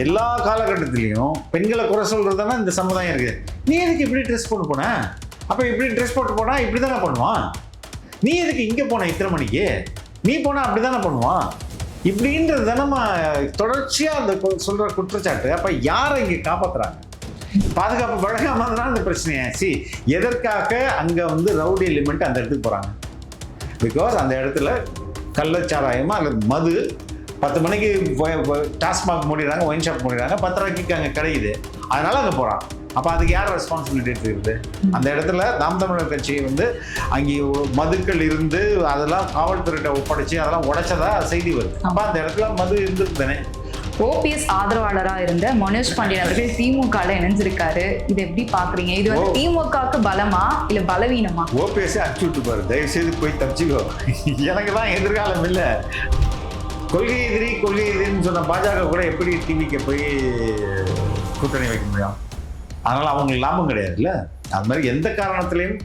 எல்லா காலகட்டத்திலையும் பெண்களை குறை சொல்றதுனா இந்த சமுதாயம் இருக்கு. நீ எதுக்கு இப்படி ட்ரெஸ் போட்டு போன? அப்ப இப்படி ட்ரெஸ் போட்டு போனா இப்படி தானே பண்ணுவான்? நீ எதுக்கு இங்க போன இத்தனை மணிக்கு? நீ போனா அப்படி தானே பண்ணுவான்? இப்படின்றது நம்ம தொடர்ச்சியா அந்த சொல்ற குற்றச்சாட்டு. அப்ப யாரை இங்க காப்பாத்துறாங்க? பாதுகாப்பு பழகாம தான் அந்த பிரச்சனையா சி எதற்காக அங்க வந்து ரவுடி எலிமெண்ட் அந்த இடத்துக்கு போறாங்க? பிகாஸ் அந்த இடத்துல கள்ளச்சாராயமா அல்லது மது பத்து மணிக்கு டாஸ்மாக் மூடிடுறாங்க ஒயின் ஷாப் மூடிடுறாங்க பத்தரைக்கு அங்கே கிடைக்குது. அதனால அங்கே போகிறான் அப்போ அதுக்கு யார் ரெஸ்பான்சிபிலிட்டி எடுத்துக்கிறது அந்த இடத்துல நாம் தமிழர் கட்சி வந்து அங்கே மதுக்கள் இருந்து அதெல்லாம் காவல்துறையிட்ட ஒப்படைச்சு அதெல்லாம் உடைச்சதா செய்தி வருது. அப்போ அந்த இடத்துல மது இருந்துட்டு தானே? ஓபிஎஸ் ஆதரவாளரா இருந்த மனோஜ் பாண்டியன் அவர்கள் திமுக இணைஞ்சிருக்காரு. இதை எப்படி பாக்குறீங்க? இது வந்து. திமுகவுக்கு பலமா? இல்ல பலவீனமா? ஓபிஎஸ்ஸே அடிச்சு விட்டு பாரு தயவு செய்து போய் தப்பிச்சுக்கோ. எனக்கு தான் எதிர்காலம் இல்லை. கொள்கை எதிரி கொள்கை எதிரின்னு சொன்ன பாஜக கூட எப்படி டிவிக்கு போய் கூட்டணி வைக்க முடியும்? அதனால அவங்களுக்கு லாபம் கிடையாதுல்ல? அது மாதிரி எந்த காரணத்துலையும்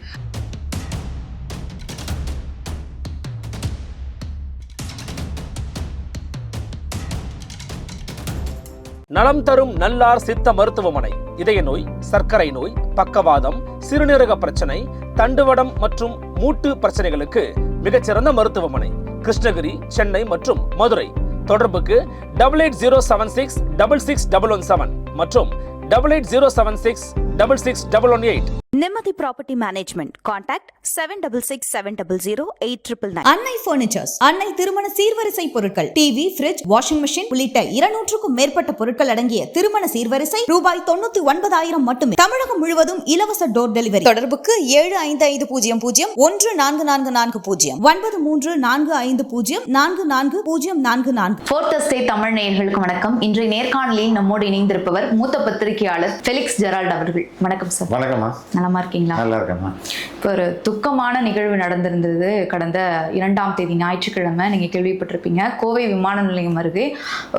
நலம் தரும் நல்லார் சித்த மருத்துவமனை இதய நோய் சர்க்கரை நோய் பக்கவாதம் சிறுநீரக பிரச்சனை தண்டுவடம் மற்றும் மூட்டு பிரச்சனைகளுக்கு மிகச்சிறந்த மருத்துவமனை. கிருஷ்ணகிரி சென்னை மற்றும் மதுரை. தொடர்புக்கு double eight zero seven six double six double one seven மற்றும் double eight zero seven six double six double one eight Nimmathi property management contact seven double six seven double zero eight triple nine Annai furnitures Annai திருமண சீர்வரிசை பொருட்கள் TV fridge washing machine உள்ளிட்ட இருநூற்றுக்கும் மேற்பட்ட பொருட்கள் அடங்கிய திருமண சீர்வரிசை ரூபாய் தொண்ணூத்தி ஒன்பதாயிரம் மட்டுமே. தமிழகம் முழுவதும் இலவச டோர் டெலிவரி தொடர்புக்கு ஏழு ஐந்து ஐந்து பூஜ்ஜியம் பூஜ்ஜியம் ஒன்று நான்கு நான்கு நான்கு பூஜ்ஜியம். ஒன்பது மூன்று நான்கு ஐந்து பூஜ்ஜியம் நான்கு நான்கு பூஜ்ஜியம் நான்கு நான்கு. ஃபோர்த் ஸ்டே தமிழ் நேயர்களுக்கு வணக்கம். இன்றைய நேர்காணலில் நம்மோடு இணைந்திருப்பவர் மூத்த பத்திரிகையாளர் ஃபெலிக்ஸ் ஜெரால்ட் அவர்கள். வணக்கம் சார் வணக்கம்மா. நலமா இருக்கீங்களா நல்லா இருக்கேம்மா இப்போ ஒரு துக்கமான நிகழ்வு நடந்திருந்தது கடந்த இரண்டாம் தேதி ஞாயிற்றுக்கிழமை நீங்க கேள்விப்பட்டிருப்பீங்க. கோவை விமான நிலையம் அருகே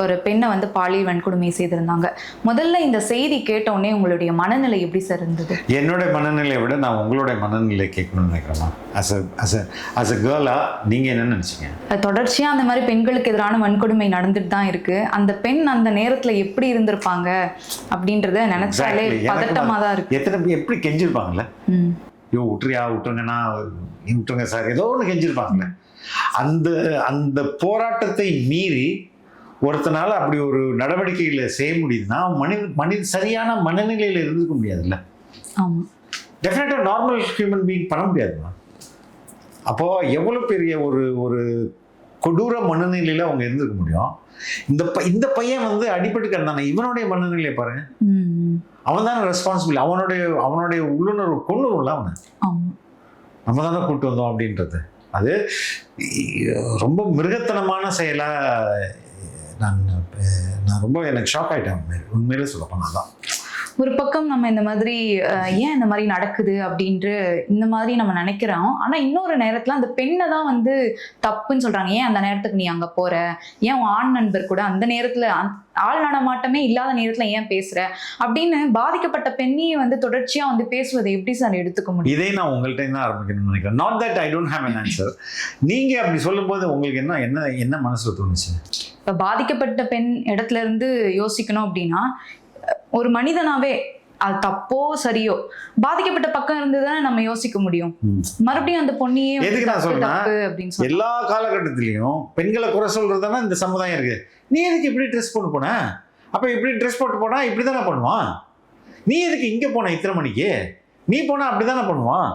ஒரு பெண்ணை வந்து பாலியல் வன்கொடுமை செய்திருந்தாங்க. முதல்ல இந்த செய்தி கேட்ட உடனே உங்களுடைய மனநிலை எப்படி சார் இருந்தது? என்னோட மனநிலையை விட நான் உங்களுடைய மனநிலை கேட்கணும்னு நினைக்கிறேம்மா. As a as a as a கேர்லா நீங்கள் என்ன நினச்சிங்க? தொடர்ச்சியா அந்த மாதிரி பெண்களுக்கு எதிரான வன்கொடுமை நடந்துட்டு தான் இருக்கு. அந்த பெண் அந்த நேரத்துல எப்படி இருந்திருப்பாங்க அப்படின்றத நினைச்சாலே பதட்டமா தான் இருக்கு. எத்தனை எப்படி கெஞ்சிருப்பாங்கல்ல ம். ஐயோ விட்டுறியா விட்டுருங்கன்னா நீ விட்டுருங்க சார் ஏதோ ஒன்று கெஞ்சிருப்பாங்கல்ல. அந்த அந்த போராட்டத்தை மீறி ஒருத்தனால அப்படி ஒரு நடவடிக்கைகளை செய்ய முடியுதுன்னா மனித மனித சரியான மனநிலையில் இருந்துக்க முடியாதுல்ல. டெஃபினட்டாக நார்மல் ஹியூமன் பீயிங் பண்ண முடியாதுமா? அப்போ எவ்வளோ பெரிய ஒரு ஒரு கொடூர மனநிலையில் அவங்க இருந்திருக்க முடியும்? இந்த ப இந்த பையன் வந்து அடிபட்டு கிடந்தானே இவனுடைய மனநிலையை பாருங்க. அவன் தானே ரெஸ்பான்சிபிள் அவனுடைய அவனுடைய உள்ளுணர்வு கொண்டுரும்ல அவனை? நம்ம தானே கூட்டு வந்தோம் அப்படின்றது. அது ரொம்ப மிருகத்தனமான செயலாக நான் நான் ரொம்ப எனக்கு ஷாக் ஆகிட்டேன் உண்மையிலே உண்மையிலே சொல்ல போனால் தான் ஒரு பக்கம் நம்ம இந்த மாதிரி ஏன் இந்த மாதிரி நடக்குது அப்படின்ட்டு இந்த மாதிரி நம்ம நினைக்கிறோம். ஆனா இன்னொரு நேரத்துல அந்த பெண்ணை தான் வந்து தப்புன்னு சொல்றாங்க. ஏன் அந்த நேரத்துக்கு நீ அங்க போற? ஏன் உன் ஆண் நண்பர் கூட அந்த நேரத்துல ஆள் நடமாட்டமே இல்லாத நேரத்துல ஏன் பேசுற? அப்படின்னு பாதிக்கப்பட்ட பெண்ணியை வந்து தொடர்ச்சியா வந்து பேசுவதை எப்படி சார் எடுத்துக்க முடியும்? இதே நான் உங்கள்கிட்ட தான் ஆரம்பிக்கணும்னு நினைக்கிறேன். Not that I don't have an answer நீங்கள் அப்படி சொல்லும்போது உங்களுக்கு என்ன என்ன என்ன மனசில் தோணுச்சு? இப்ப பாதிக்கப்பட்ட பெண் இடத்துல இருந்து யோசிக்கணும் அப்படின்னா ஒரு மனிதனாவே அது தப்போ சரியோ? பாதிக்கப்பட்ட பக்கம் இருந்து தானே நம்ம யோசிக்க முடியும். மறுபடியும் அந்த பொண்ணியே எதுக்கு நான் சொல்லி. எல்லா காலகட்டத்திலையும் பெண்களை குறை சொல்றது தானே இந்த சமுதாயம் இருக்கு. நீ எதுக்கு இப்படி ட்ரெஸ் போட்டு போன? அப்ப இப்படி ட்ரெஸ் போட்டு போனா இப்படி தானே பண்ணுவான்? நீ எதுக்கு இங்க போன இத்தனை மணிக்கு? நீ போனா அப்படி தானே பண்ணுவான்?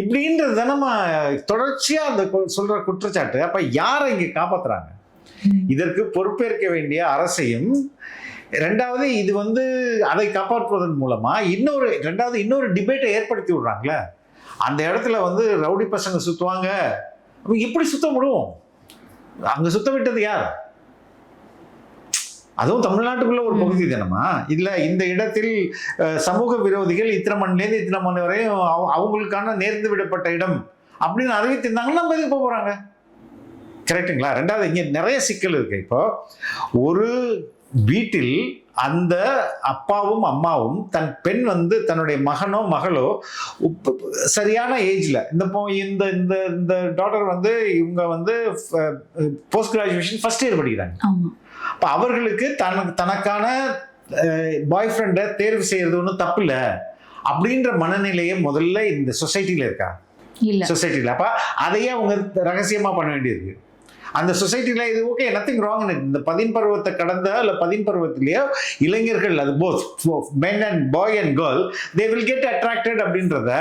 இப்படின்றது தானே தொடர்ச்சியா அந்த சொல்ற குற்றச்சாட்டு. அப்ப யாரை இங்க காப்பாத்துறாங்க? இதற்கு பொறுப்பேற்க வேண்டிய அரசையும் ரெண்டாவது இது வந்து அதை காப்பாற்றுவதன் மூலமா இன்னொரு ரெண்டாவது இன்னொரு டிபேட்டை ஏற்படுத்தி விடுறாங்களே. அந்த இடத்துல வந்து ரவுடி பசங்க அப்ப எப்படி சுத்த முடியும்? அங்க சுத்த விட்டது யார்? அதுவும் தமிழ்நாட்டுக்குள்ள ஒரு பகுதி தானமா இல்ல இந்த இடத்தில் சமூக விரோதிகள் இத்தனை மணிலேருந்து இத்தனை மணி வரையும் அவ- அவங்களுக்கான நேர்ந்து விடப்பட்ட இடம் அப்படின்னு அறிவித்திருந்தாங்கன்னா நம்ம எதுக்கு போக போறாங்க? கரெக்ட்டுங்களா ரெண்டாவது இங்க நிறைய சிக்கல் இருக்கு. இப்போ ஒரு வீட்டில் அந்த அப்பாவும் அம்மாவும் தன் பெண் வந்து தன்னுடைய மகனோ மகளோ சரியான ஏஜ்ல. இந்த இந்த இந்த இந்த டாட்டர் வந்து இவங்க வந்து போஸ்ட் கிராஜுவேஷன் ஃபர்ஸ்ட் இயர் படிக்கிறாங்க. அப்போ அவர்களுக்கு தனக்கு தனக்கான பாய் ஃப்ரெண்டை தேர்வு செய்யறது ஒன்றும் தப்பு இல்லை அப்படின்ற மனநிலையை முதல்ல இந்த சொசைட்டியில் இருக்கா? இல்ல. சொசைட்டியில் அப்போ அதையே அவங்க ரகசியமாக பண்ண வேண்டியிருக்கு அந்த சொசைட்டியில் இது ஓகே நத்திங் ராங் இந்த பதின் பருவத்தை கடந்த இல்லை பதின் பருவத்திலேயோ இளைஞர்கள் அது both men and boy and girl they will get attracted அப்படின்றத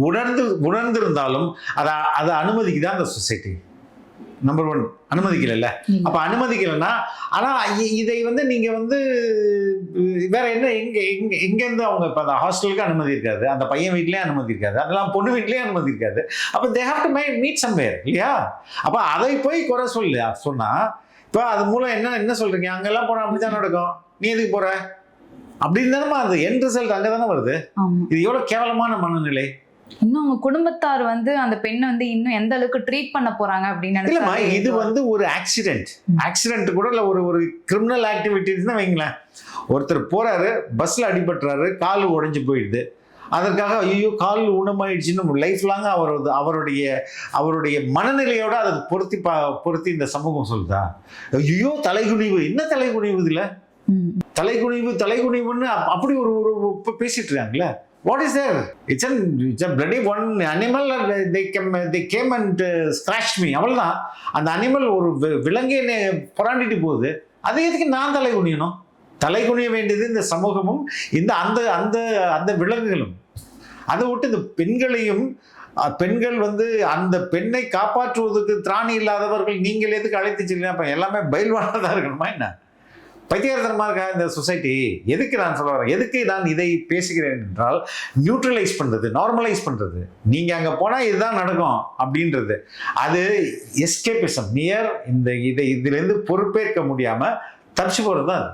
உணர்ந்து உணர்ந்திருந்தாலும் அதை அதை அனுமதிக்குதான் அந்த சொசைட்டி? நம்பர் ஒன் அனுமதிக்கல இல்ல. அப்ப அனுமதிக்கலைன்னா ஆனா இ- இதை வந்து நீங்க வந்து வேற என்ன எங்க எங்க எங்க இருந்து அவங்க இப்ப அந்த ஹாஸ்டலுக்கு அனுமதி இருக்காது அந்த பையன் வீட்லயே அனுமதி இருக்காது அதெல்லாம் பொண்ணு வீட்லயே அனுமதி இருக்காது. அப்ப they have to meet somewhere இல்லையா? அப்ப அதை போய் குறை சொல்லு. சொன்னா இப்போ அது மூலம் என்ன என்ன சொல்றீங்க? அங்கெல்லாம் போனா அப்படிதான் நடக்கும்? நீ எதுக்கு போற? அப்படின்னு தானே அந்த என் ரிசல்ட் அங்கே தானே வருது இது எவ்வளவு கேவலமான மனநிலை. இன்னும் அவங்க குடும்பத்தார் வந்து அந்த பெண்ணை வந்து இன்னும் எந்த அளவுக்கு ட்ரீட் பண்ண போறாங்க அப்படின்னு இது வந்து ஒரு ஆக்சிடென்ட் ஆக்சிடென்ட் கூட இல்லை ஒரு ஒரு கிரிமினல் ஆக்டிவிட்டிஸ் தான் வைங்களேன். ஒருத்தர் போறாரு பஸ்ல அடிபட்டுறாரு கால் உடைஞ்சு போயிடுது. அதற்காக ஐயோ கால் ஊனமாயிடுச்சுன்னு லைஃப் லாங் அவர் அவருடைய அவருடைய மனநிலையோட அதை பொருத்தி பா பொருத்தி இந்த சமூகம் சொல்லுதா? ஐயோ தலைகுனிவு. என்ன தலைகுனிவு இதுல. தலைகுனிவு தலைகுனிவுன்னு அப்- அப்படி ஒரு ஒரு இப்ப பேசிட்டு இருக்காங்களே what is there it's an it's a bloody one animal they came they came and crush me அவ்வளோதான் அந்த அனிமல் ஒரு விலங்கு விலங்கை என்னை புறாண்டிட்டு போகுது. அது எதுக்கு நான் தலை குனியணும்? தலை குனிய வேண்டியது இந்த சமூகமும் இந்த அந்த அந்த அந்த விலங்குகளும். அதை விட்டு இந்த பெண்களையும் பெண்கள் வந்து அந்த பெண்ணை காப்பாற்றுவதற்கு திராணி இல்லாதவர்கள் நீங்கள் எதுக்கு அழைத்து செல்லுங்க? அப்போ எல்லாமே பயில்வானதாக இருக்கணுமா என்ன? பைத்தியகாரத்தனமா இருக்கா இந்த சொசைட்டி எதுக்கு நான் சொல்ல வரேன்? எதுக்கு நான் இதை பேசுகிறேன் என்றால் நியூட்ரலைஸ் பண்ணுறது நார்மலைஸ் பண்ணுறது நீங்கள் அங்கே போனால் இதுதான் நடக்கும் அப்படின்றது. அது எஸ்கேபிசம் நியர் இந்த இதை இதுலேருந்து பொறுப்பேற்க முடியாமல் தப்பிச்சு போகிறது தான் அது.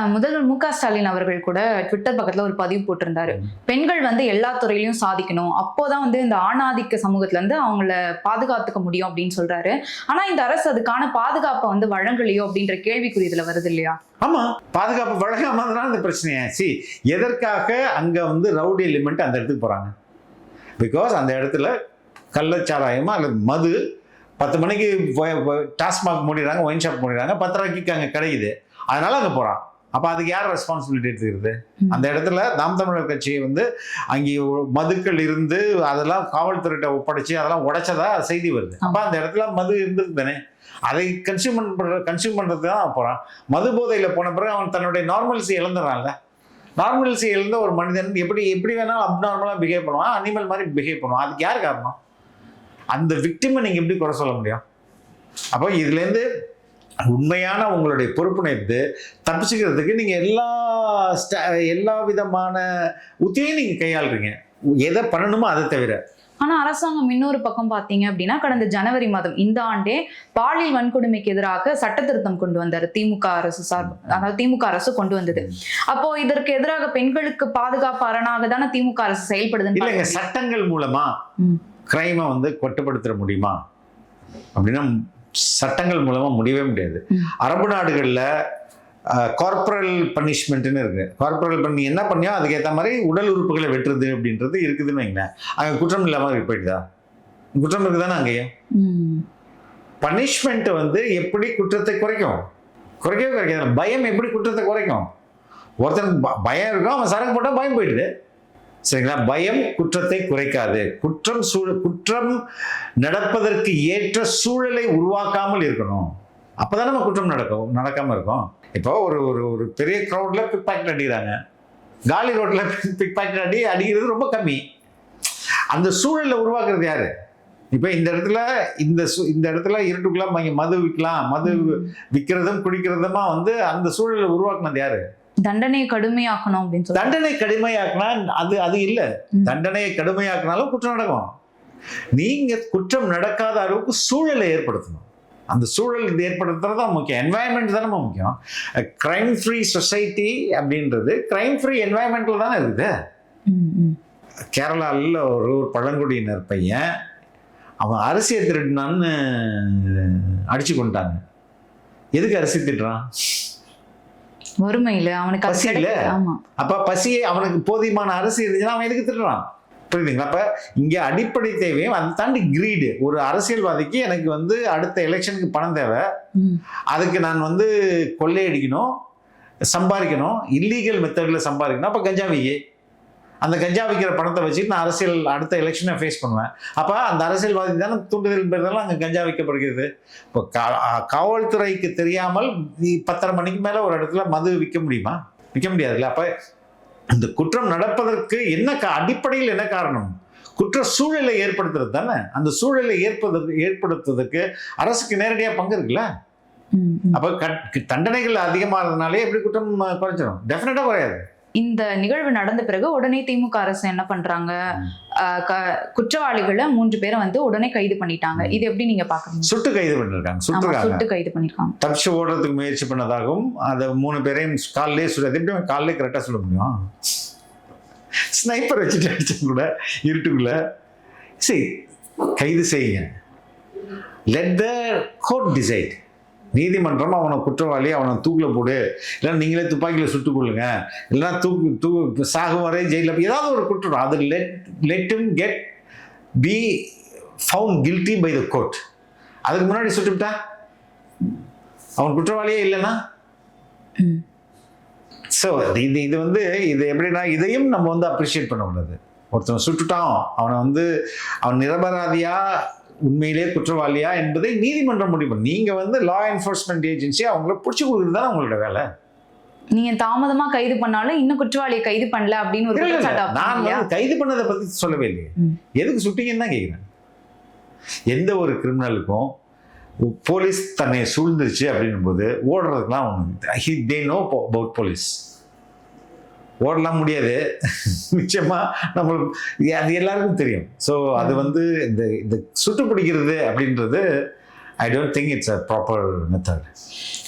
முதல்வர் மு க ஸ்டாலின் அவர்கள் கூட ட்விட்டர் பக்கத்துல ஒரு பதிவு போட்டிருந்தாரு. பெண்கள் வந்து எல்லா துறையிலயும் சாதிக்கணும். அப்போதான் வந்து இந்த ஆணாதிக்க சமூகத்துல இருந்து அவங்கள பாதுகாத்துக்க முடியும் அப்படின்னு சொல்றாரு. ஆனா இந்த அரசு அதுக்கான பாதுகாப்பை வந்து வழங்கலையோ அப்படின்ற கேள்விக்குறி இதுல வருது இல்லையா? ஆமா பாதுகாப்பு வழங்காமதான் இந்த பிரச்சனையா. சி எதற்காக அங்க வந்து ரவுடி எலிமெண்ட் அந்த இடத்துக்கு போறாங்க? பிகாஸ் அந்த இடத்துல கள்ளச்சாராயமா அல்லது மது பத்து மணிக்கு டாஸ்மாக் மூடிடுறாங்க ஒயின் ஷாப் மூடிடுறாங்க பத்தரைக்கு அங்கே கிடைக்குது. அதனால அங்கே போகிறான் அப்போ அதுக்கு யார் ரெஸ்பான்சிபிலிட்டி எடுத்துக்கிறது. அந்த இடத்துல நாம் தமிழர் கட்சியை வந்து அங்கே மதுக்கள் இருந்து அதெல்லாம் காவல்துறையிட்ட ஒப்படைச்சு அதெல்லாம் உடைச்சதா செய்தி வருது. அப்போ அந்த இடத்துல மது இருந்தது தானே? அதை கன்சியூம் பண்ற கன்சியூம் பண்ணுறது தான் போகிறான் மது போதையில் போன பிறகு அவன் தன்னுடைய நார்மல்சி இழந்துடுறான்ல நார்மல்சி இழந்த ஒரு மனிதன் எப்படி எப்படி வேணாலும் அப்நார்மலாக பிஹேவ் பண்ணுவான். அனிமல் மாதிரி பிஹேவ் பண்ணுவான். அதுக்கு யார் காரணம்? அந்த விக்டிமை நீங்கள் எப்படி குறை சொல்ல முடியும்? அப்போ இதுலேருந்து உண்மையான உங்களுடைய பொறுப்புணர்ந்து தப்பிச்சுக்கிறதுக்கு நீங்கள் எல்லா ஸ்ட- எல்லா விதமான உத்தியையும் நீங்கள் கையாளுறீங்க எதை பண்ணணுமோ அதை தவிர ஆனா அரசாங்கம் இன்னொரு பக்கம் பாத்தீங்க அப்படின்னா கடந்த ஜனவரி மாதம் இந்த ஆண்டே பாலியல் வன்கொடுமைக்கு எதிராக சட்ட திருத்தம் கொண்டு வந்தாரு திமுக அரசு சார்பு அதாவது திமுக அரசு கொண்டு வந்தது அப்போ இதற்கு எதிராக பெண்களுக்கு பாதுகாப்பு அரணாக தானே திமுக அரசு இல்லைங்க பாக்குறீங்க. சட்டங்கள் மூலமா. கிரைமை வந்து கட்டுப்படுத்த முடியுமா அப்படின்னா சட்டங்கள் மூலமா முடியவே முடியாது. அரபு நாடுகளில் கார்பரல் பனிஷ்மெண்ட்னு இருக்கு. கார்பரல் பண்ணி என்ன பண்ணியோ அதுக்கேற்ற மாதிரி உடல் உறுப்புகளை வெட்டுறது அப்படின்றது இருக்குதுன்னு வைங்களேன். அங்கே குற்றம் இல்லாமல் போயிட்டுதா குற்றம் இருக்குதானே அங்கேயும்? ம். பனிஷ்மெண்ட் வந்து எப்படி குற்றத்தை குறைக்கும்? குறைக்கவே குறைக்காது. பயம் எப்படி குற்றத்தை குறைக்கும்? ஒருத்தனுக்கு பயம் இருக்கும் அவன் சரக்கு போட்டால் பயம் போயிடுது. சரிங்களா? பயம் குற்றத்தை குறைக்காது. குற்றம் சூழ குற்றம் நடப்பதற்கு ஏற்ற சூழலை உருவாக்காமல் இருக்கணும். அப்பதான் நம்ம குற்றம் நடக்கும் நடக்காம இருக்கும். இப்போ ஒரு ஒரு ஒரு பெரிய க்ரௌட்ல பிக் பாக்கெட் அடிக்கிறாங்க. காலி ரோட்ல பிக் பாக்கெட் அடி அடிக்கிறது ரொம்ப கம்மி. அந்த சூழலை உருவாக்குறது யாரு? இப்போ இந்த இடத்துல இந்த சு- இந்த இடத்துல இருட்டுக்குள்ள இங்க மது விற்கலாம். மது விற்கிறதும் குடிக்கிறதுமா வந்து அந்த சூழலை உருவாக்குனது யாரு? தண்டனையை கடுமையாக்கணும் அப்படின்னு தண்டனை கடுமையாக்குனா அது அது இல்லை. தண்டனையை கடுமையாக்குனாலும் குற்றம் நடக்கும். நீங்க குற்றம் நடக்காத அளவுக்கு சூழலை ஏற்படுத்தணும். அந்த சூழல் இது ஏற்படுத்துறது தான் முக்கியம். என்வாயன்மெண்ட் தானே முக்கியம். கிரைம் ஃப்ரீ சொசைட்டி அப்படின்றது கிரைம் ஃப்ரீ என்வாயன்மெண்ட்டில் தானே இருக்குது. கேரளாவில் ஒரு ஒரு பழங்குடியினர் பையன் அவன் அரிசியை திருடினான்னு அடிச்சு கொண்டாங்க எதுக்கு அரிசி திட்டுறான்? வறுமையில அவனுக்கு? கிடைக்கல. ஆமா. அப்ப பசியை அவனுக்கு போதியமான அரசு இருந்துச்சுன்னா அவன் எதுக்கு திட்டுறான்? புரியுதுங்களா? அப்ப இங்க அடிப்படை தேவையும் அதை தாண்டி கிரீடு ஒரு அரசியல்வாதிக்கு எனக்கு வந்து அடுத்த எலெக்ஷனுக்கு பணம் தேவை. அதுக்கு நான் வந்து கொள்ளையடிக்கணும் சம்பாதிக்கணும் இல்லீகல் மெத்தடில் சம்பாதிக்கணும். அப்போ கஞ்சா வையே அந்த கஞ்சா விற்கிற பணத்தை வச்சுட்டு நான் அரசியல் அடுத்த எலெக்ஷனை ஃபேஸ் பண்ணுவேன். அப்போ அந்த அரசியல்வாதி தானே தூண்டுதல் பேர்தெல்லாம் அங்கே கஞ்சா விற்கப்படுகிறது. இப்போ காவல்துறைக்கு தெரியாமல் பத்தரை மணிக்கு மேலே ஒரு இடத்துல மது விற்க முடியுமா? விற்க முடியாதுல்ல. அப்போ இந்த குற்றம் நடப்பதற்கு என்ன அடிப்படையில் என்ன காரணம்? குற்ற சூழலை ஏற்படுத்துறது தானே. அந்த சூழலை ஏற்படுத்து ஏற்படுத்துவதற்கு அரசுக்கு நேரடியாக பங்கு இருக்குல்ல. அப்போ கட்- தண்டனைகள் அதிகமாகிறதுனாலே எப்படி குற்றம் அஹ், குறைஞ்சிரும்? டெஃபினட்டாக குறையாது. இந்த நிகழ்வு நடந்த பிறகு உடனே திமுக அரசு என்ன பண்றாங்க? குற்றவாளிகளை மூன்று பேரை வந்து உடனே கைது பண்ணிட்டாங்க. இது எப்படி நீங்க பாக்குறீங்க? சுட்டு கைது பண்ணிருக்காங்க. சுட்டுருக்காங்க. சுட்டு கைது பண்ணிருக்காங்க. தப்பிச்சு ஓடுறதுக்கு முயற்சி பண்ணதாகவும் அதை மூணு பேரையும் காலிலே சுட எப்படி காலிலே கரெக்டாக சுட முடியும்? ஸ்னைப்பர் வச்சுட்டு அடிச்சா கூட இருட்டுக்குள்ள சரி கைது செய்யுங்க. லெட் த கோர்ட் டிசைட் நீதிமன்றம் அவனை குற்றவாளி அவனை தூக்கில் போடு. இல்லைன்னா நீங்களே துப்பாக்கியில் சுட்டுக் கொள்ளுங்க இல்லைன்னா தூக்கு தூ சாகும் வரை ஜெயிலில் ஏதாவது ஒரு குற்றம். அது let let him get be found guilty by the court அதுக்கு முன்னாடி சுட்டுவிட்டா? அவன் குற்றவாளியே இல்லைன்னா. ஸோ இது இது வந்து இது எப்படின்னா இதையும் நம்ம வந்து அப்ரிஷியேட் பண்ணக்கூடாது ஒருத்தன் சுட்டுட்டான் அவனை வந்து அவன் நிரபராதியா உண்மையிலே குற்றவாளியா என்பதை நீதிமன்றம் முடிவு பண்ணும். நீங்க வந்து லா என்ஃபோர்ஸ்மெண்ட் ஏஜென்சி அவங்கள பிடிச்சி கொடுக்குறது தான் உங்களோட வேலை நீங்க தாமதமா கைது பண்ணாலும் இன்னும் குற்றவாளியை கைது பண்ணல அப்படின்னு ஒரு. நான்? வந்து கைது பண்ணதை பத்தி சொல்லவே இல்லையே. எதுக்கு சுட்டீங்கன்னு தான் கேட்குறேன் எந்த ஒரு கிரிமினலுக்கும் போலீஸ் தன்னை சூழ்ந்துருச்சு அப்படின்னும் போது ஓடுறதுக்குலாம் ஒன்று தே நோ அபவுட் போலீஸ் ஓடலாம் முடியாது. நிச்சயமா நம்மளுக்கு அது எல்லாருக்கும் தெரியும். ஸோ அது வந்து இந்த இந்த சுட்டு பிடிக்கிறது அப்படின்றது I don't think it's a proper method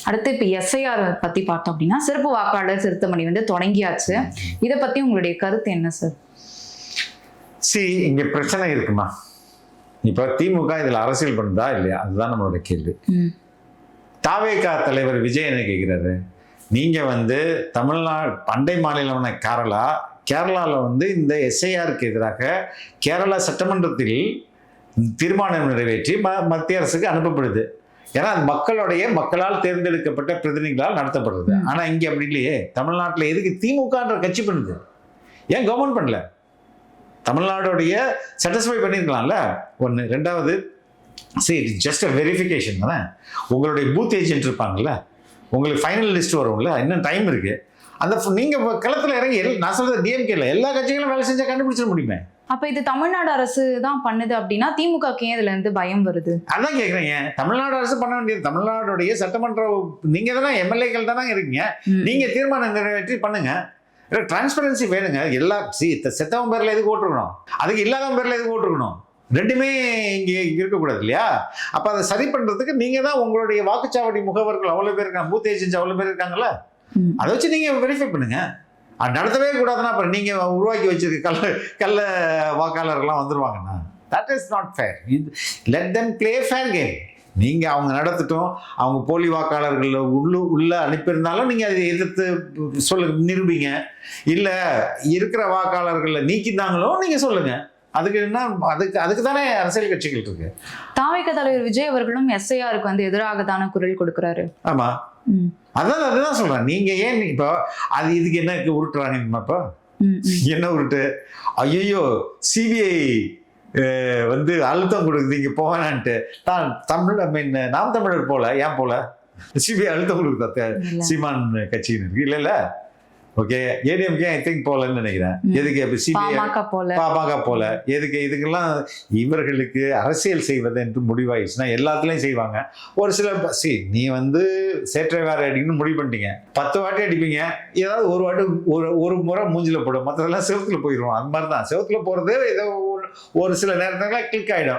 அடுத்து இப்ப எஸ்ஐஆர் பத்தி பார்த்தோம் அப்படின்னா சிறப்பு வாக்காளர் திருத்தமணி வந்து தொடங்கியாச்சு. இத பத்தி உங்களுடைய கருத்து என்ன சார் சி இங்க பிரச்சனை இருக்குமா? இப்போ திமுக இதுல அரசியல் பண்ணுதா இல்லையா? அதுதான் நம்மளோட கேள்வி. தாவேகா தலைவர் விஜய் என்ன கேட்கிறாரு? நீங்க வந்து தமிழ்நாடு பண்டை மாநிலமான கேரளா கேரளாவில் வந்து இந்த எஸ்ஐஆருக்கு எதிராக கேரளா சட்டமன்றத்தில் தீர்மானம் நிறைவேற்றி ம மத்திய அரசுக்கு அனுப்பப்படுது. ஏன்னா அது மக்களுடைய மக்களால் தேர்ந்தெடுக்கப்பட்ட பிரதிநிதிகளால் நடத்தப்படுறது ம். ஆனா இங்க அப்படி இல்லையே. தமிழ்நாட்டில் எதுக்கு திமுகன்ற கட்சி பண்ணுது? ஏன் கவர்மெண்ட் பண்ணல? தமிழ்நாடுடைய சாட்டிஸ்ஃபை பண்ணியிருக்கலாம்ல ஒன்று ரெண்டாவது சரி ஜஸ்ட் வெரிஃபிகேஷன் தானே? உங்களுடைய பூத் ஏஜென்ட் இருப்பாங்கல்ல? உங்களுக்கு ஃபைனல் லிஸ்ட் வரும்ல இன்னும் டைம் இருக்கு. அந்த ஃப- நீங்க இப்ப களத்துல இறங்கி நான் சொல்றது டிஎம்கேல எல்லா கட்சிகளும் வேலை செஞ்சா கண்டுபிடிச்சிட முடியுமே? அப்ப இது தமிழ்நாடு அரசு தான் பண்ணுது அப்படின்னா திமுகக்கு ஏன் இருந்து பயம் வருது? அதான் கேட்குறேன் ஏன்? தமிழ்நாடு அரசு பண்ண வேண்டியது தமிழ்நாடுடைய சட்டமன்ற நீங்க தானே எம்எல்ஏக்கள் தானே இருக்கீங்க. ம். நீங்க தீர்மானம் நிறைவேற்றி பண்ணுங்க. டிரான்ஸ்பரன்சி வேணுங்க. எல்லா சி செத்தவன் பேர்ல எதுக்கு ஓட்டுருக்கணும் அதுக்கு இல்லாதவன் பேர்ல எதுக்கு ஓட்டுருக்கணும் ரெண்டுமே இங்க இருக்கக்கூடாது இல்லையா? அப்ப அதை சரி பண்றதுக்கு நீங்க தான் உங்களுடைய வாக்குச்சாவடி முகவர்கள் அவ்வளவு பேர் இருக்காங்க. பூத் ஏஜென்சி அவ்வளவு பேர் இருக்காங்கல்ல? ம். அதை வச்சு நீங்க வெரிஃபை பண்ணுங்க. அது நடத்தவே கூடாதுன்னா அப்புறம் நீங்க உருவாக்கி வச்சிருக்க கள்ள கள்ள வாக்காளர்கள்லாம் வந்துருவாங்கண்ணா that is not fair let them play fair game நீங்க அவங்க நடத்தட்டும் அவங்க போலி வாக்காளர்கள் உள்ளு உள்ள அனுப்பியிருந்தாலும் நீங்க அதை எதிர்த்து சொல்லு நிரூபிங்க. இல்ல இருக்கிற வாக்காளர்களை நீக்கினாங்களும் நீங்க சொல்லுங்க. அதுக்கு என்ன அதுக்கு அதுக்கு தானே அரசியல் கட்சிகள் இருக்கு. தாவேக தலைவர் விஜய் அவர்களும் எஸ்ஐஆருக்கு வந்து எதிராக தானே குரல் கொடுக்கிறாரு. ஆமா. அதான் அதுதான் சொல்றேன். நீங்க ஏன் இப்போ அது இதுக்கு என்ன உருட்டுறாங்க இப்போ. என்ன உருட்டு? ஐயோ சிபிஐ வந்து அழுத்தம் கொடுக்குது இங்க போவேனான்ட்டு தான் தமிழ் ஐ மீன் நாம் தமிழர் போல ஏன் போல? சிபிஐ அழுத்தம் கொடுக்குதா. சீமான் கட்சியினருக்கு? இல்ல இல்ல. ஓகே ஏடிஎம்கே ஐ திங்க் போலன்னு நினைக்கிறேன். எதுக்கு இப்போ சிபிஐ போல. பாமக போல. எதுக்கு இதுக்கெல்லாம் இவர்களுக்கு அரசியல் செய்வது என்று முடிவாயிடுச்சுன்னா எல்லாத்துலயும் செய்வாங்க. ஒரு சில சி நீ வந்து சேற்றை வேற அடிக்கணும்னு முடிவு பண்ணிட்டீங்க. பத்து வாட்டி அடிப்பீங்க. ஏதாவது ஒரு வாட்டி ஒரு ஒரு முறை மூஞ்சில போடும். மற்றதெல்லாம் செவத்துல போயிடும் அது மாதிரி தான் செவத்துல போறது ஏதோ ஒரு- சில நேரத்துல கிளிக் ஆயிடும்.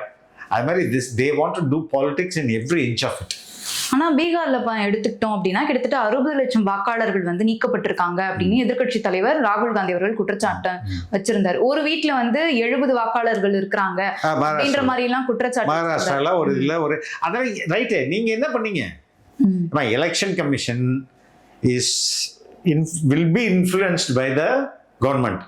அது மாதிரி this they want to do politics in every inch of it ஆனா பீகார்ல எடுத்துக்கிட்டோம் அப்படின்னா கிட்டத்தட்ட அறுபது லட்சம் வாக்காளர்கள் வந்து நீக்கப்பட்டிருக்காங்க அப்படின்னு எதிர்க்கட்சி தலைவர் ராகுல் காந்தி அவர்கள் குற்றச்சாட்டு வச்சிருந்தாரு. ஒரு வீட்ல வந்து எழுபது வாக்காளர்கள் இருக்கிறாங்க அப்படின்ற மாதிரி எல்லாம் குற்றச்சாட்டு. மகாராஷ்டிரால ஒரு இதுல ஒரு அதான் ரைட்டு. நீங்க என்ன பண்ணீங்க. Election commission is will be influenced by the government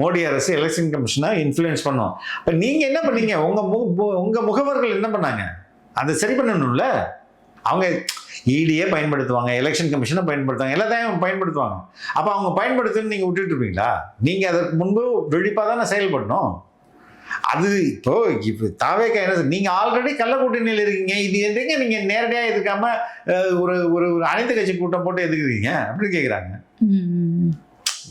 Modi அரசு எலெக்ஷன் கமிஷனை இன்ஃப்ளூயன்ஸ் பண்ணும். இப்போ நீங்கள் என்ன பண்ணீங்க? உங்கள் மு உங்கள் முகவர்கள் என்ன பண்ணாங்க? அதை சரி பண்ணணும்ல? அவங்க இடியே பயன்படுத்துவாங்க எலெக்ஷன் கமிஷனை பயன்படுத்துவாங்க எல்லாத்தையும் பயன்படுத்துவாங்க. அப்போ அவங்க பயன்படுத்துன்னு நீங்கள் விட்டுட்டு இருப்பீங்களா? நீங்கள் அதற்கு முன்பு விழிப்பாக தானே செயல்படணும்? அது இப்போ இப்போ தாவேக்கா என்ன சொல்~ நீங்க ஆல்ரெடி கள்ள கூட்டணியில் இருக்கீங்க இது எதுங்க நீங்க நேரடியாக எதுக்காம அஹ், ஒரு ஒரு ஒரு அனைத்து கட்சி கூட்டம் போட்டு எதுக்குறீங்க அப்படின்னு கேட்குறாங்க.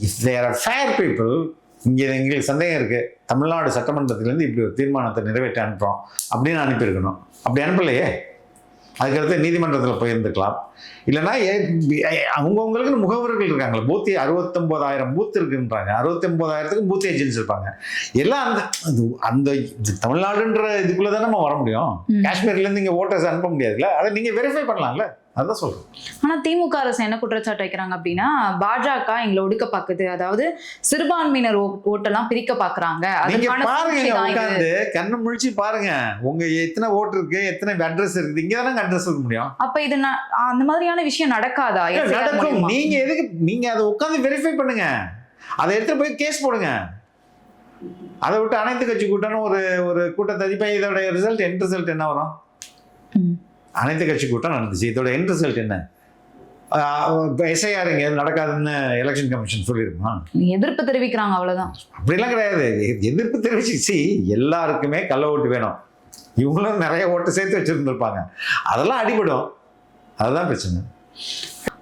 If there are fair people இங்கே எங்களுக்கு சந்தேகம் இருக்கு. தமிழ்நாடு சட்டமன்றத்திலேருந்து இப்படி ஒரு தீர்மானத்தை நிறைவேற்ற அனுப்புறோம். அப்படின்னு அனுப்பியிருக்கணும். அப்படி அனுப்பலையே? அதுக்கடுத்து நீதிமன்றத்தில் போயிருந்துக்கலாம். இல்லைன்னா அவங்கவுங்களுக்கு முகவர்கள் இருக்காங்களே பூத்தி அறுபத்தொம்போதாயிரம் பூத் இருக்குன்றாங்க. அறுபத்தொம்போதாயிரத்துக்கும் பூத் ஏஜென்ட்ஸ் இருப்பாங்க. எல்லாம் அந்த அந்த தமிழ்நாடுன்ற இதுக்குள்ளே தான் நம்ம வர முடியும். காஷ்மீர்லேருந்து இங்கே ஓட்டர்ஸ் அனுப்ப முடியாதுல்ல? அதை நீங்கள் வெரிஃபை பண்ணலாம்ல? அதான் சொல்கிறேன் ஆனா திமுக அரசு என்ன குற்றச்சாட்டு வைக்கிறாங்க அப்படின்னா பாஜக எங்களை ஒடுக்க பாக்குது. அதாவது சிறுபான்மையினர் ஓட்டெல்லாம் பிரிக்க பாக்குறாங்க. பாருங்க கண்ணு முழிச்சு பாருங்க. உங்க எத்தனை ஓட்டு இருக்கு எத்தனை அட்ரஸ் இருக்குது இங்க தானே அட்ரஸ் இருக்க முடியும். அப்ப இது அந்த மாதிரியான விஷயம் நடக்காதா? நடக்கும்? நீங்க எதுக்கு நீங்க அதை உட்காந்து வெரிஃபை பண்ணுங்க. அதை எடுத்து போய் கேஸ் போடுங்க. அதை விட்டு அனைத்து கட்சி கூட்டம்னு ஒரு ஒரு கூட்டத்தை இப்ப இதோட ரிசல்ட் என் ரிசல்ட் என்ன வரும். அனைத்து கட்சி கூட்டம் நடந்துச்சு. இதோட என் ரிசல்ட் என்ன? எஸ்ஐஆர் இங்க நடக்காதுன்னு எலெக்ஷன் கமிஷன் சொல்லிருமா எதிர்ப்பு தெரிவிக்கிறாங்க அவ்வளவுதான். அப்படிலாம் கிடையாது. எதிர்ப்பு தெரிவிச்சு எல்லாருக்குமே கள்ள ஓட்டு வேணும். இவங்களும் நிறைய ஓட்டு சேர்த்து வச்சிருந்துருப்பாங்க. அதெல்லாம் அடிபடும். அதுதான் பிரச்சனை.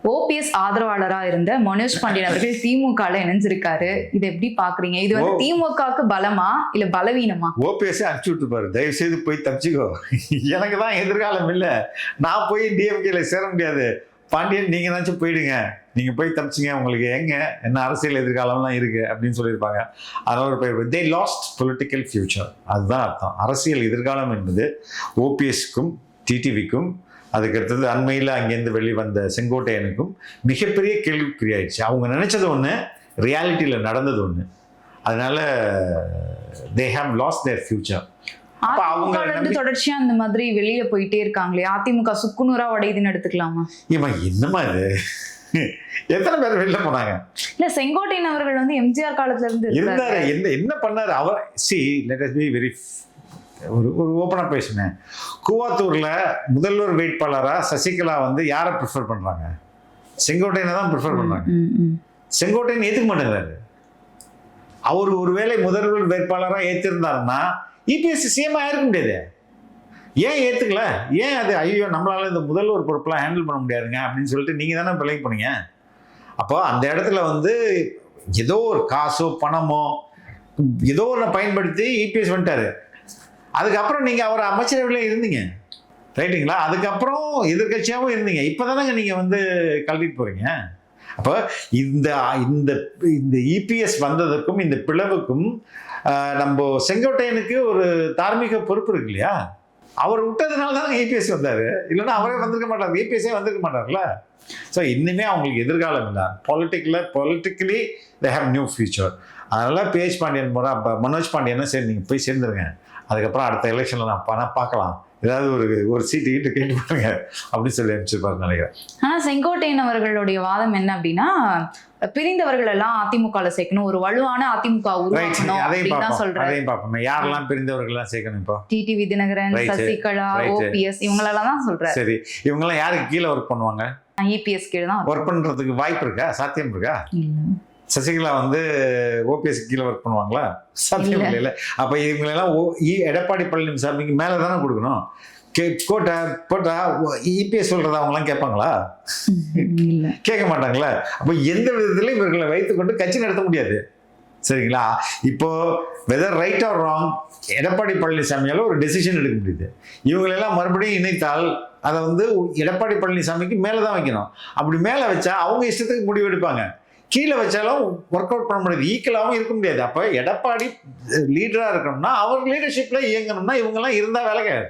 ஓபிஎஸ் ஆதரவாளரா இருந்த மனோஜ் பாண்டியன் அவர்கள் திமுக இணைஞ்சிருக்காரு. இதை எப்படி பாக்குறீங்க? இது வந்து. திமுகவுக்கு பலமா? இல்ல பலவீனமா? ஓபிஎஸ் அனுப்பிச்சு விட்டுருப்பாரு தயவு செய்து போய் தப்பிச்சுக்கோ. எனக்கு தான் எதிர்காலம் இல்லை. நான் போய் டிஎம்கேல சேர முடியாது. பாண்டியன் நீங்க தாச்சும் போயிடுங்க. நீங்க போய் தப்பிச்சுங்க. உங்களுக்கு எங்க? என்ன அரசியல் எதிர்காலம்லாம் இருக்கு அப்படின்னு சொல்லியிருப்பாங்க. அதனால ஒரு பேர் தே லாஸ்ட் பொலிட்டிக்கல் ஃபியூச்சர் அதுதான் அர்த்தம். அரசியல் எதிர்காலம் என்பது ஓபிஎஸ்க்கும் டிடிவிக்கும் அதுக்கு அடுத்தது அண்மையில் அங்கேருந்து வெளிவந்த செங்கோட்டையனுக்கும் மிகப்பெரிய கேள்விக்குறியாயிடுச்சு. அவங்க நினைச்சது ஒன்று ரியாலிட்டியில் நடந்தது ஒன்று அதனால they have lost their future அப்ப அவங்க தொடர்ச்சியா அந்த மாதிரி வெளியில போயிட்டே இருக்காங்களே. அதிமுக சுக்குநூறா உடையுதுன்னு எடுத்துக்கலாமா இவன் என்னம்மா இது? எத்தனை பேர் வெளில போனாங்க? இல்ல செங்கோட்டையன் அவர்கள் வந்து எம்ஜிஆர் காலத்துல இருந்து இருந்தாரு என்ன என்ன பண்ணாரு? அவர் see let us be very ஒரு ஒரு ஓப்பனாக பேசினேன் கூவாத்தூர்ல முதல்வர் வேட்பாளரா சசிகலா வந்து யாரை ப்ரிஃபர் பண்றாங்க? செங்கோட்டையனை தான் ப்ரிஃபர் ம். செங்கோட்டையன் ஏத்துக்க மாட்டேங்கிறாரு அவர் ஒருவேளை முதல்வர் வேட்பாளரா ஏத்திருந்தாருன்னா இபிஎஸ் சிஎம் ஆயிருக்க முடியாது? ஏன் ஏத்துக்கல? ஏன் அது ஐயோ நம்மளால இந்த முதல்வர் பொறுப்பெல்லாம் ஹேண்டில் பண்ண முடியாதுங்க அப்படின்னு சொல்லிட்டு நீங்க தானே பிள்ளைங்க பண்ணீங்க? அப்போ அந்த இடத்துல வந்து ஏதோ ஒரு காசோ பணமோ ஏதோ ஒன்று பயன்படுத்தி இபிஎஸ் வந்துட்டாரு. அதுக்கப்புறம் நீங்கள் அவர் அமைச்சரவையில் இருந்தீங்க. ரைட்டுங்களா? அதுக்கப்புறம் எதிர்கட்சியாகவும் இருந்தீங்க. இப்போ தானேங்க நீங்கள் வந்து கழட்டிட்டு போகிறீங்க அப்போ இந்த இந்த இந்த இபிஎஸ் வந்ததுக்கும் இந்த பிளவுக்கும் நம்ம செங்கோட்டையனுக்கு ஒரு தார்மீக பொறுப்பு இருக்கு இல்லையா? அவர் விட்டதுனால தான் இபிஎஸ் வந்தார். இல்லைன்னா அவரே வந்திருக்க மாட்டார். இபிஎஸ்ஸே வந்திருக்க மாட்டார்ல ஸோ இன்னுமே அவங்களுக்கு எதிர்காலம் இல்லை பொலிட்டிக்கில் politically they have new future அதனால் பிஹெச் பாண்டியன் போகிறா அப்போ மனோஜ் பாண்டியனும் சரி நீங்கள் போய் சேர்ந்துருங்க. அதுக்கப்புறம் அடுத்த எலெக்ஷனில் நான் பணம் பார்க்கலாம். ஏதாவது ஒரு ஒரு சீட்டு கீட்டு கேட்டு பாருங்க அப்படின்னு சொல்லி அனுப்பிச்சிருப்பாரு நினைக்கிறேன். ஆனா செங்கோட்டையன் அவர்களுடைய வாதம் என்ன அப்படின்னா பிரிந்தவர்கள் எல்லாம் அதிமுகல சேர்க்கணும் ஒரு வலுவான அதிமுக உருவாக்கணும் அப்படின்னு சொல்றாரு. அதையும் பார்ப்போம். யாரெல்லாம் பிரிந்தவர்கள்லாம் சேர்க்கணும் இப்போ? டிடிவி தினகரன். சசிகலா. ஓபிஎஸ் இவங்களெல்லாம் தான் சொல்றாரு. சரி. இவங்கெல்லாம் யாருக்கு கீழே ஒர்க் பண்ணுவாங்க? இபிஎஸ் கீழே தான் ஒர்க் பண்ணுறதுக்கு வாய்ப்பு இருக்கா? சாத்தியம் இருக்கா? இல்ல. சசிகலா வந்து ஓபிஎஸ் கீழே ஒர்க் பண்ணுவாங்களா? சாத்தியம் இல்ல. இல்லை அப்போ இவங்களெல்லாம் ஓ இ- எடப்பாடி பழனிசாமிக்கு மேலே தானே கொடுக்கணும்? கே கோட்டை போட்டா இபிஎஸ் சொல்கிறத அவங்களாம் கேட்பாங்களா? கேட்க மாட்டாங்களா? அப்போ எந்த விதத்திலும் இவர்களை வைத்துக்கொண்டு கட்சி நடத்த முடியாது. சரிங்களா? இப்போ whether right or wrong Edappadi பழனிசாமியால ஒரு டெசிஷன் எடுக்க முடியுது. இவங்களெல்லாம் மறுபடியும் இணைத்தால் அதை வந்து எடப்பாடி பழனிசாமிக்கு மேலே தான் வைக்கணும். அப்படி மேலே வச்சா அவங்க இஷ்டத்துக்கு முடிவு எடுப்பாங்க. கீழே வச்சாலும் ஒர்க் அவுட் பண்ண முடியாது. ஈக்குவலாகவும் இருக்க முடியாது. அப்போ எடப்பாடி லீடராக இருக்கணும்னா அவர் லீடர்ஷிப்பில் இயங்கணும்னா இவங்கெல்லாம் இருந்தால் வேலை கிடையாது.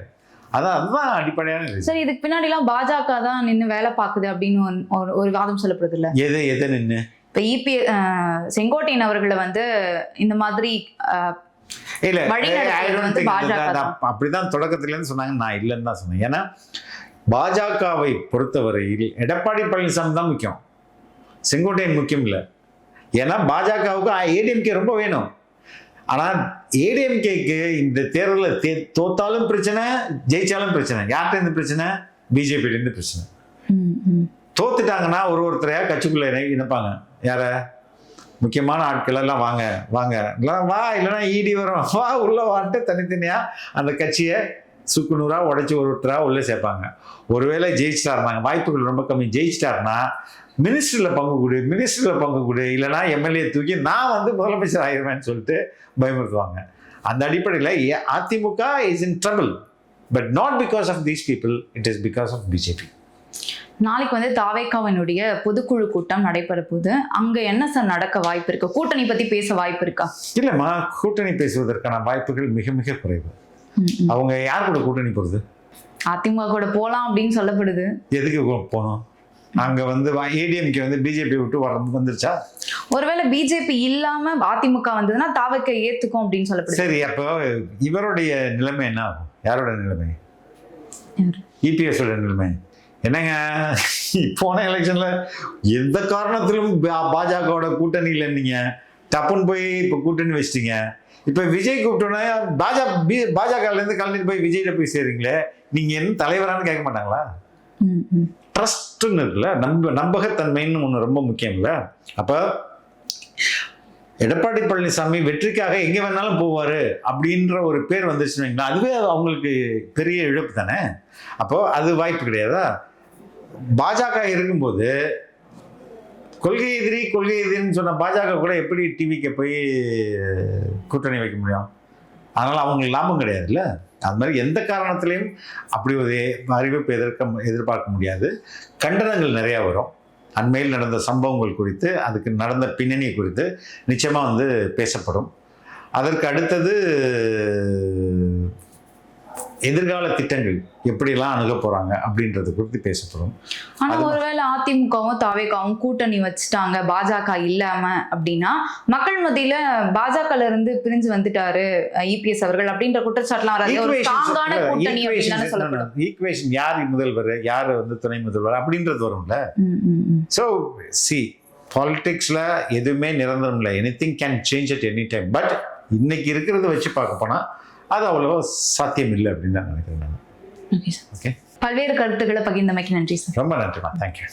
அதான் அதுதான் அடிப்படையான. சரி இதுக்கு பின்னாடி எல்லாம் பாஜக தான் நின்னு வேலை பாக்குது அப்படின்னு ஒரு- ஒரு- வாதம் சொல்லப்படுது இல்ல எது எது நின்று இப்ப இபி செங்கோட்டையன் அவர்களை வந்து இந்த மாதிரி இல்ல அப்படிதான் தொடக்கத்துல இருந்து சொன்னாங்க. நான் இல்லைன்னு தான் சொன்னேன். ஏன்னா பாஜகவை பொறுத்தவரையில் எடப்பாடி பழனிசாமி தான் முக்கியம். செங்கோட்டையன் முக்கியம் இல்லை. ஏன்னா பாஜகவுக்கு ஏடிஎம்கே ரொம்ப வேணும். ஆனால் ஏடிஎம்கேக்கு இந்த தேர்தலில் தே தோத்தாலும் பிரச்சனை ஜெயிச்சாலும் பிரச்சனை. யார்கிட்ட இருந்து பிரச்சனை? பிஜேபியிலேருந்து பிரச்சனை. தோத்துட்டாங்கன்னா ஒரு ஒருத்தரையா கட்சிக்குள்ள இணைப்பாங்க. யார? முக்கியமான ஆட்கள் எல்லாம் வாங்க வாங்க. இல்லைன்னா வா இல்லைன்னா ஈடி வரும். வா உள்ள வான்ட்டு தனித்தனியா அந்த கட்சியை சுக்குநூறா உடைச்சு ஒரு ஒருத்தரா உள்ள சேர்ப்பாங்க. ஒருவேளை ஜெயிச்சிட்டாருனாங்க. வாய்ப்புகள் ரொம்ப கம்மி. ஜெயிச்சிட்டாருன்னா மினிஸ்டரில் பங்கு கொடு மினிஸ்டரில் பங்கு கொடு இல்லைன்னா எம்எல்ஏ தூக்கி நான் வந்து முதலமைச்சர் ஆகிருவேன்னு சொல்லிட்டு பயமுறுத்துவாங்க. அந்த அடிப்படையில் AIADMK is in trouble but not because of these people it is because of BJP நாளைக்கு வந்து தாவேக்காவினுடைய பொதுக்குழு கூட்டம் நடைபெற போகுது. அங்க என்ன சார் நடக்க வாய்ப்பு இருக்கு? கூட்டணி பத்தி பேச வாய்ப்பு இருக்கா? இல்லைம்மா கூட்டணி பேசுவதற்கான வாய்ப்புகள் மிக மிக குறைவு. அவங்க யார் கூட கூட்டணி போகிறது அதிமுக கூட போலாம் அப்படின்னு சொல்லப்படுது. எதுக்கு போகணும் அங்கே வந்து ஏடிஎம்கே வந்து பிஜேபி விட்டு வர வந்துருச்சா? ஒருவேளை பிஜேபி இல்லாம அதிமுக வந்ததுன்னா தாவேக்க ஏத்துக்கும் அப்படின்னு சொல்லப்படுது. சரி அப்போ இவருடைய நிலைமை என்ன ஆகும்? யாரோட நிலைமை? இபிஎஸ் ஓட நிலைமை. என்னங்க? போன எலெக்ஷன்ல எந்த காரணத்திலும் பாஜகவோட கூட்டணியில் நீங்க டப்புன்னு போய் இப்போ கூட்டணி வச்சிட்டீங்க. இப்போ விஜய் கூப்பிட்டோன்னே பாஜக பி- பாஜகல இருந்து கலந்துட்டு போய் விஜய்கிட்ட போய் சேருங்களே நீங்க என்ன தலைவரான்னு கேட்க மாட்டாங்களா. ட்ரஸ்ட்னு இருக்குல்ல நம்ப நம்பகத்தன்மைன்னு ஒன்று ரொம்ப முக்கியம்ல. அப்போ எடப்பாடி பழனிசாமி வெற்றிக்காக எங்கே வேணாலும் போவார் அப்படின்ற ஒரு பேர் வந்துச்சுன்னு அதுவே அவங்களுக்கு பெரிய இழப்பு தானே? அப்போ அது வாய்ப்பு கிடையாதா? பாஜக இருக்கும்போது கொள்கை எதிரி கொள்கை எதிரின்னு சொன்ன பாஜக கூட எப்படி டிவிக்கு போய் கூட்டணி வைக்க முடியும்? அதனால் அவங்களுக்கு லாபம் கிடையாதுல்ல? அது மாதிரி எந்த காரணத்திலையும் அப்படி ஒரு அறிவிப்பு எதிர்க்க எதிர்பார்க்க முடியாது. கண்டனங்கள் நிறையா வரும். அண்மையில் நடந்த சம்பவங்கள் குறித்து அதுக்கு நடந்த பின்னணி குறித்து நிச்சயமாக வந்து பேசப்படும். அதற்கு அடுத்தது எதிர்கால திட்டங்கள் எப்படியெல்லாம் அணுக போகிறாங்க அப்படின்றது குறித்து பேசப்படும். ஆனா ஒருவேளை அதிமுகவும் தாவேக்காவும் கூட்டணி வச்சுட்டாங்க பாஜக இல்லாம அப்படின்னா மக்கள் மத்தியில பாஜகல இருந்து பிரிஞ்சு வந்துட்டாரு இபிஎஸ் அவர்கள் அப்படின்ற குற்றச்சாட்டுலாம் வராது. ஒரு ஸ்ட்ராங்கான கூட்டணி அப்படின்னு தானே சொல்லப்படும். ஈக்குவேஷன் யார் முதல்வர் யார் வந்து துணை முதல்வர் அப்படின்றது வரும்ல. ஸோ சி பாலிடிக்ஸில் எதுவுமே நிரந்தரம் இல்லை. Anything can change at any time but இன்னைக்கு இருக்கிறத வச்சு பார்க்க போனால் அது அவ்வளவா சாத்தியம் இல்லை அப்படின்னு தான் நினைக்கிறேன் நான். ஓகே பல்வேறு கருத்துக்களை பகிர்ந்தமைக்கு நன்றி சார் ரொம்ப நன்றிமா தேங்க்யூ